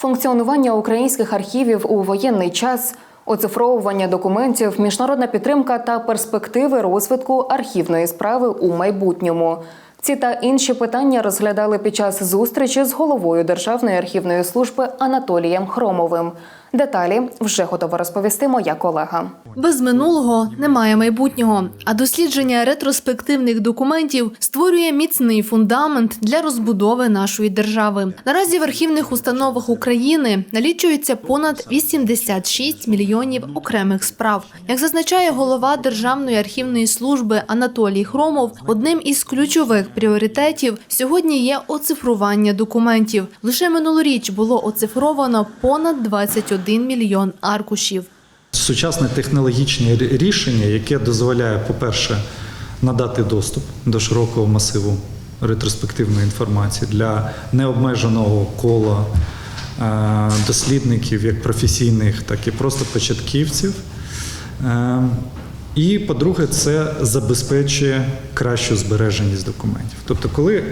Функціонування українських архівів у воєнний час, оцифровування документів, міжнародна підтримка та перспективи розвитку архівної справи у майбутньому. Ці та інші питання розглядали під час зустрічі з головою Державної архівної служби Анатолієм Хромовим. Деталі вже готова розповісти моя колега. Без минулого немає майбутнього, а дослідження ретроспективних документів створює міцний фундамент для розбудови нашої держави. Наразі в архівних установах України налічується понад 86 мільйонів окремих справ. Як зазначає голова Державної архівної служби Анатолій Хромов, одним із ключових пріоритетів сьогодні є оцифрування документів. Лише минулоріч було оцифровано понад 21 мільйон аркушів. Сучасне технологічне рішення, яке дозволяє, по-перше, надати доступ до широкого масиву ретроспективної інформації для необмеженого кола е, дослідників, як професійних, так і просто початківців. Е, І, по-друге, це забезпечує кращу збереженість документів. Тобто, коли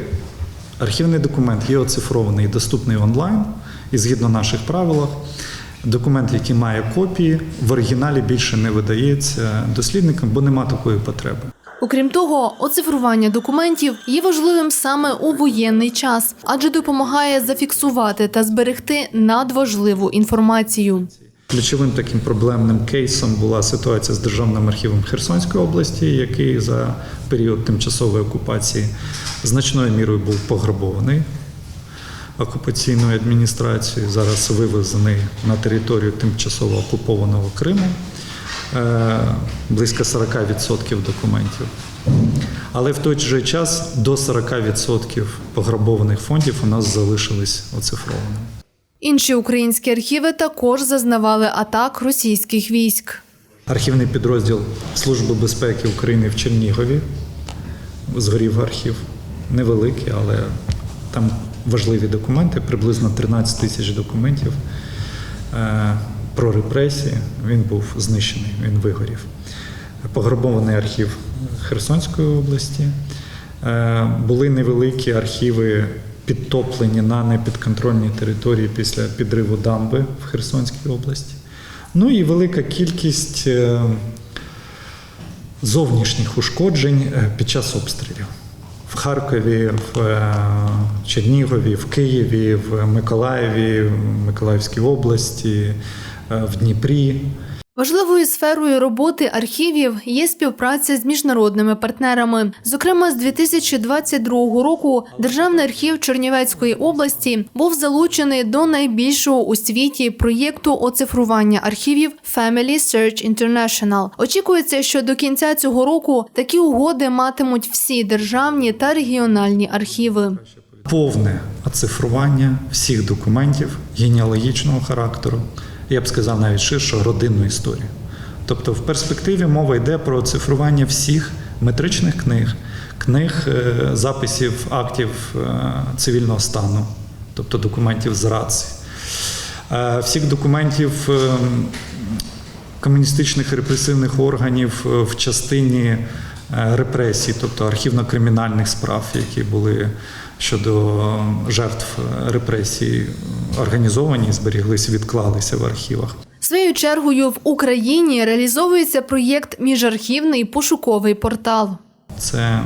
архівний документ є оцифрований і доступний онлайн, і згідно наших правилах, документ, який має копії, в оригіналі більше не видається дослідникам, бо нема такої потреби. Окрім того, оцифрування документів є важливим саме у воєнний час, адже допомагає зафіксувати та зберегти надважливу інформацію. Ключовим таким проблемним кейсом була ситуація з Державним архівом Херсонської області, який за період тимчасової окупації значною мірою був пограбований окупаційною адміністрацією, зараз вивезений на територію тимчасово окупованого Криму. Е, Близько 40% документів. Але в той же час до 40% пограбованих фондів у нас залишились оцифрованими. Інші українські архіви також зазнавали атак російських військ. Архівний підрозділ Служби безпеки України в Чернігові згорів архів. Невеликий, але там важливі документи, приблизно 13 тисяч документів е, про репресії. Він був знищений, він вигорів. Пограбований архів Херсонської області. Е, Були невеликі архіви, підтоплені на непідконтрольній території після підриву дамби в Херсонській області. Ну і велика кількість е, зовнішніх ушкоджень під час обстрілів. Харкові, в е, Чернігові, в Києві, в Миколаєві, в Миколаївській області, е, в Дніпрі. Важливою сферою роботи архівів є співпраця з міжнародними партнерами. Зокрема, з 2022 року Державний архів Чернівецької області був залучений до найбільшого у світі проєкту оцифрування архівів Family Search International. Очікується, що до кінця цього року такі угоди матимуть всі державні та регіональні архіви. Повне оцифрування всіх документів генеалогічного характеру, я б сказав навіть ширше родинну історію. Тобто, в перспективі мова йде про оцифрування всіх метричних книг, книг е, записів актів е, цивільного стану, тобто документів з рації, е, всіх документів е, комуністичних репресивних органів в частині репресій, тобто архівно-кримінальних справ, які були щодо е, жертв е, репресій е, організовані, зберіглися, відклалися в архівах. Своєю чергою в Україні реалізовується проєкт Міжархівний пошуковий портал. Це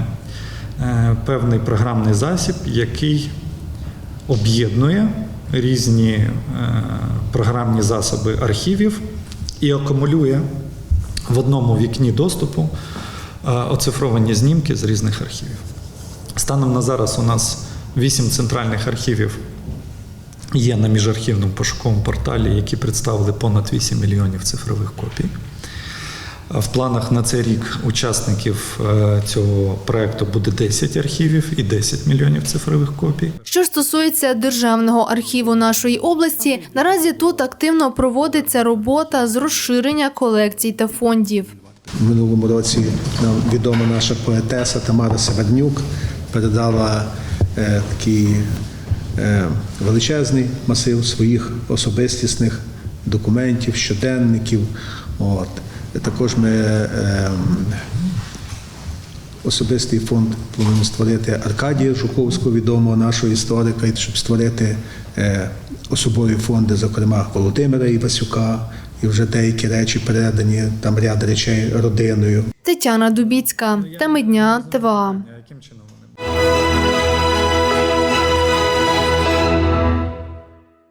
е, певний програмний засіб, який об'єднує різні програмні засоби архівів і акумулює в одному вікні доступу оцифровані знімки з різних архівів. Станом на зараз у нас вісім центральних архівів є на міжархівному пошуковому порталі, які представили понад 8 мільйонів цифрових копій. В планах на цей рік учасників е, цього проекту буде 10 архівів і 10 мільйонів цифрових копій. Що ж стосується державного архіву нашої області, наразі тут активно проводиться робота з розширення колекцій та фондів. В минулому році нам відома наша поетеса Тамара Севаднюк передала е, такий е, величезний масив своїх особистісних документів, щоденників. От. Також ми е, особистий фонд плануємо створити Аркадія Жуковського, відомого нашого історика, щоб створити е, особові фонди, зокрема Володимира Івасюка, і вже деякі речі передані, там ряд речей родиною. Тетяна Дубіцька, теми дня ТВА.